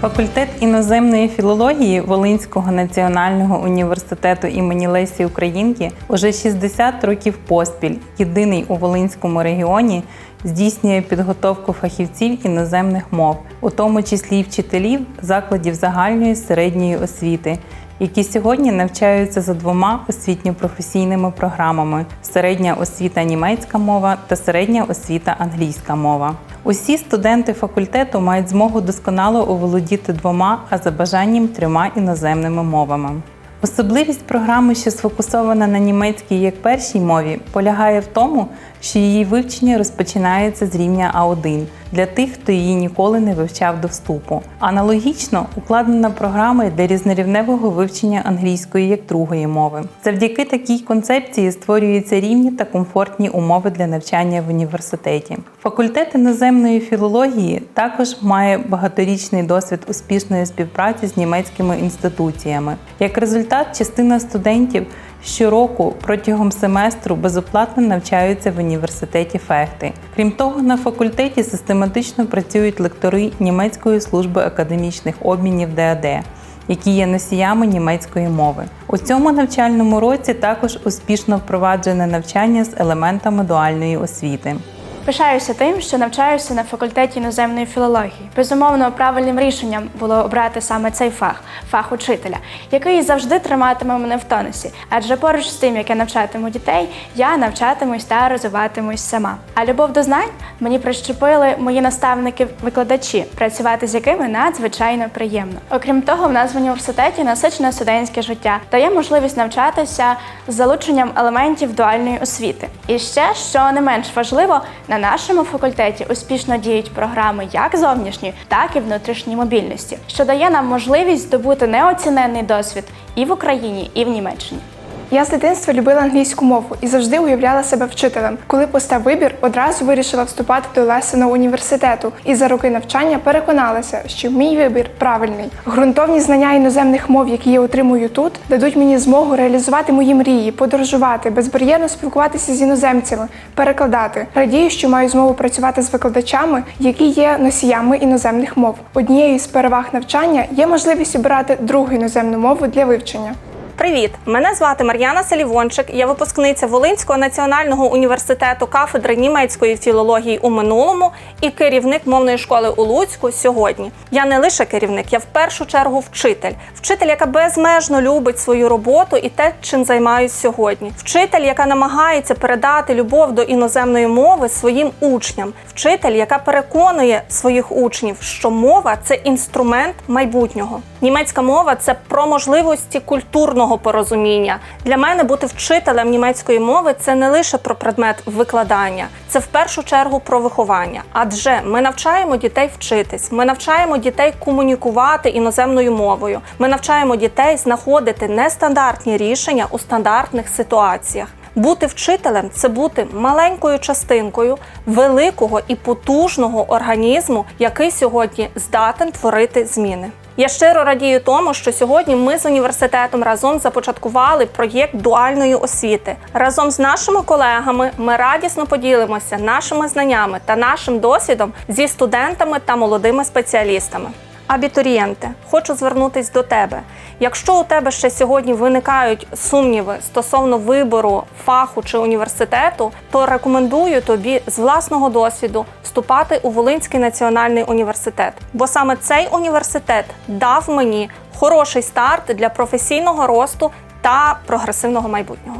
Факультет іноземної філології Волинського національного університету імені Лесі Українки уже 60 років поспіль, єдиний у Волинському регіоні, здійснює підготовку фахівців іноземних мов, у тому числі й вчителів закладів загальної середньої освіти, які сьогодні навчаються за двома освітньо-професійними програмами: середня освіта німецька мова та середня освіта англійська мова. Усі студенти факультету мають змогу досконало оволодіти двома, а за бажанням трьома іноземними мовами. Особливість програми, що сфокусована на німецькій як першій мові, полягає в тому, що її вивчення розпочинається з рівня А1 для тих, хто її ніколи не вивчав до вступу. Аналогічно укладена програма для різнорівневого вивчення англійської як другої мови. Завдяки такій концепції створюються рівні та комфортні умови для навчання в університеті. Факультет іноземної філології також має багаторічний досвід успішної співпраці з німецькими інституціями. Як результат, частина студентів щороку протягом семестру безоплатно навчаються в університеті Фехти. Крім того, на факультеті систематично працюють лектори німецької служби академічних обмінів ДАД. Які є носіями німецької мови у цьому навчальному році також успішно впроваджене навчання з елементами дуальної освіти. Пишаюся тим, що навчаюся на факультеті іноземної філології. Безумовно, правильним рішенням було обрати саме цей фах фах учителя, який завжди триматиме мене в тонусі. Адже поруч з тим, як я навчатиму дітей, я навчатимусь та розвиватимусь сама. А любов до знань мені прищепили мої наставники-викладачі, працювати з якими надзвичайно приємно. Окрім того, в нас в університеті насичене студентське життя дає можливість навчатися з залученням елементів дуальної освіти. І ще, що не менш важливо, на нашому факультеті успішно діють програми як зовнішньої, так і внутрішньої мобільності, що дає нам можливість здобути неоціненний досвід і в Україні, і в Німеччині. Я з дитинства любила англійську мову і завжди уявляла себе вчителем. Коли постав вибір, одразу вирішила вступати до Лесеного університету і за роки навчання переконалася, що мій вибір правильний. Грунтовні знання іноземних мов, які я отримую тут, дадуть мені змогу реалізувати мої мрії, подорожувати, безбар'єрно спілкуватися з іноземцями, перекладати. Радію, що маю змогу працювати з викладачами, які є носіями іноземних мов. Однією з переваг навчання є можливість обирати другу іноземну мову для вивчення. Привіт! Мене звати Мар'яна Салівончик. Я випускниця Волинського національного університету кафедри німецької філології у минулому і керівник мовної школи у Луцьку сьогодні. Я не лише керівник, я в першу чергу вчитель. Вчитель, яка безмежно любить свою роботу і те, чим займаюсь сьогодні. Вчитель, яка намагається передати любов до іноземної мови своїм учням. Вчитель, яка переконує своїх учнів, що мова це інструмент майбутнього. Німецька мова це про можливості культурного порозуміння. Для мене бути вчителем німецької мови це не лише про предмет викладання, це в першу чергу про виховання. Адже ми навчаємо дітей вчитись, ми навчаємо дітей комунікувати іноземною мовою. Ми навчаємо дітей знаходити нестандартні рішення у стандартних ситуаціях. Бути вчителем це бути маленькою частинкою великого і потужного організму, який сьогодні здатен творити зміни. Я щиро радію тому, що сьогодні ми з університетом разом започаткували проєкт дуальної освіти. Разом з нашими колегами ми радісно поділимося нашими знаннями та нашим досвідом зі студентами та молодими спеціалістами. Абітурієнте, хочу звернутись до тебе. Якщо у тебе ще сьогодні виникають сумніви стосовно вибору фаху чи університету, то рекомендую тобі з власного досвіду вступати у Волинський національний університет, бо саме цей університет дав мені хороший старт для професійного росту та прогресивного майбутнього.